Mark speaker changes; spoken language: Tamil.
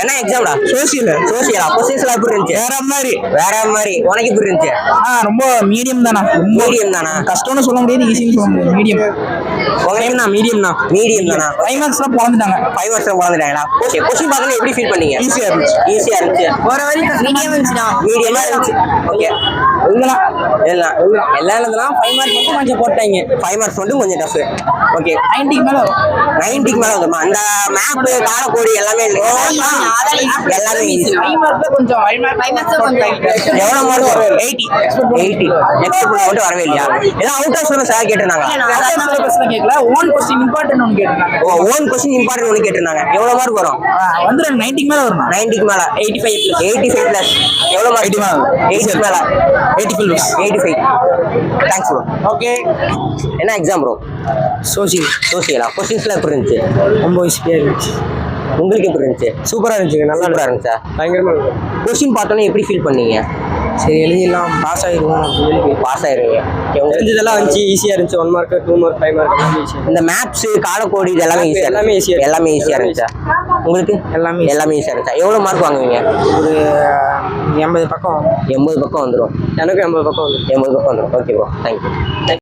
Speaker 1: என்ன எக்ஸாம்டா
Speaker 2: சோசியல்
Speaker 1: சோசியலா கொஸ்டின்ஸ்லாம் எப்படி இருந்துச்சு?
Speaker 2: வேற மாதிரி.
Speaker 1: வேற மாதிரி. உனக்கு எப்படி இருந்துச்சு?
Speaker 2: ஆ ரொம்ப மீடியம் தானா? ரொம்ப
Speaker 1: மீடியம் தானா?
Speaker 2: கஷ்டம்னு சொல்ல முடியாது ஈஸின்னு சொல்ல முடியாது. மீடியம்
Speaker 1: மீடியம்னா மீடியம் தானா
Speaker 2: ஃபைவ் மார்க்ஸ்லாம் பிறந்துட்டாங்க.
Speaker 1: ஃபைவ் வருஷம் குழந்தைங்களா ஓகே கொஸ்டின் பார்க்கணும் எப்படி ஃபீல் பண்ணீங்க?
Speaker 2: ஈஸியா இருந்துச்சு.
Speaker 1: ஈஸியா இருந்துச்சு.
Speaker 2: வர வரைக்கும் மீடியம் இருந்துச்சுடா.
Speaker 1: மீடியமா இருந்துச்சு. ஓகே
Speaker 2: இதெல்லாம்
Speaker 1: எல்லாம். எல்லா எழுதலாம் ஃபைவ் மார்க் மட்டும் கொஞ்சம் போட்டாங்க. ஃபைவ் மார்க்ஸ் மட்டும் கொஞ்சம் டஃப் ஓகே
Speaker 2: மேல வரும்.
Speaker 1: மேல அந்த மேப் காலக்கோடி எல்லாமே எல்லாமே
Speaker 2: கொஞ்சம்
Speaker 1: எவ்வளவு எயிட்டி எயிட்டி நெக்ஸ்ட் மட்டும் வரவே இல்லையா? ஏதாவது அவுட் ஆஃப் சிலபஸ் ஏதாவது
Speaker 2: சிலபஸ்லாம் கேட்கல ஓன் கொஸ்டின் இம்பார்ட்டன்ட் ஒன்று கேட்டிருந்தாங்க.
Speaker 1: ஓன் கொஸ்டின் இம்பார்ட்டன்ட் ஒன்று கேட்டிருந்தாங்க. எவ்வளவு மார்க் வரும்?
Speaker 2: வந்து மேல வரும்?
Speaker 1: நைன்டிக்கு மேல. Eighty five plus eighty five plus எவ்வளவு மார்க்
Speaker 2: எயிட்டி மேல.
Speaker 1: எயிட்டி மேல.
Speaker 2: Eighty five
Speaker 1: eighty five thanks bro
Speaker 2: okay
Speaker 1: என்ன எக்ஸாம் ப்ரோ
Speaker 2: சோசியல்
Speaker 1: சோசியலா கொஸ்டின்ஸ்லாம் எப்படி இருந்துச்சு?
Speaker 2: ரொம்ப ஈஸியாக இருந்துச்சு.
Speaker 1: உங்களுக்கு எப்படி இருந்துச்சு?
Speaker 2: சூப்பராக இருந்துச்சு
Speaker 1: நல்லா இருந்துச்சா.
Speaker 2: பயங்கரமாக
Speaker 1: கொஸ்டின் பார்த்தோன்னே எப்படி ஃபீல் பண்ணீங்க?
Speaker 2: சரி எழுதிடலாம். பாஸ் ஆயிடுவோம்.
Speaker 1: பாஸ் ஆயிருவீங்க Okay, உங்களுக்கு
Speaker 2: தெரிஞ்சதெல்லாம் இருந்துச்சு. ஈஸியாக இருந்துச்சு one mark two mark five mark ஈஸியாக
Speaker 1: இந்த மேப்ஸ் காலக்கோடி இது எல்லாமே ஈஸியா
Speaker 2: எல்லாமே ஆ
Speaker 1: எல்லாமே ஈஸியா இருந்துச்சா? உங்களுக்கு?
Speaker 2: எல்லாமே.
Speaker 1: எல்லாமே ஈஸியா இருந்துச்சா? எவ்வளவு மார்க் வாங்குவீங்க?
Speaker 2: ஒரு எண்பது பக்கம்.
Speaker 1: எண்பது பக்கம் வந்துடும்
Speaker 2: எனக்கு எண்பது பக்கம் வந்து
Speaker 1: எண்பது பக்கம் வந்துடும் ஓகே ப்ரோ தேங்க்யூ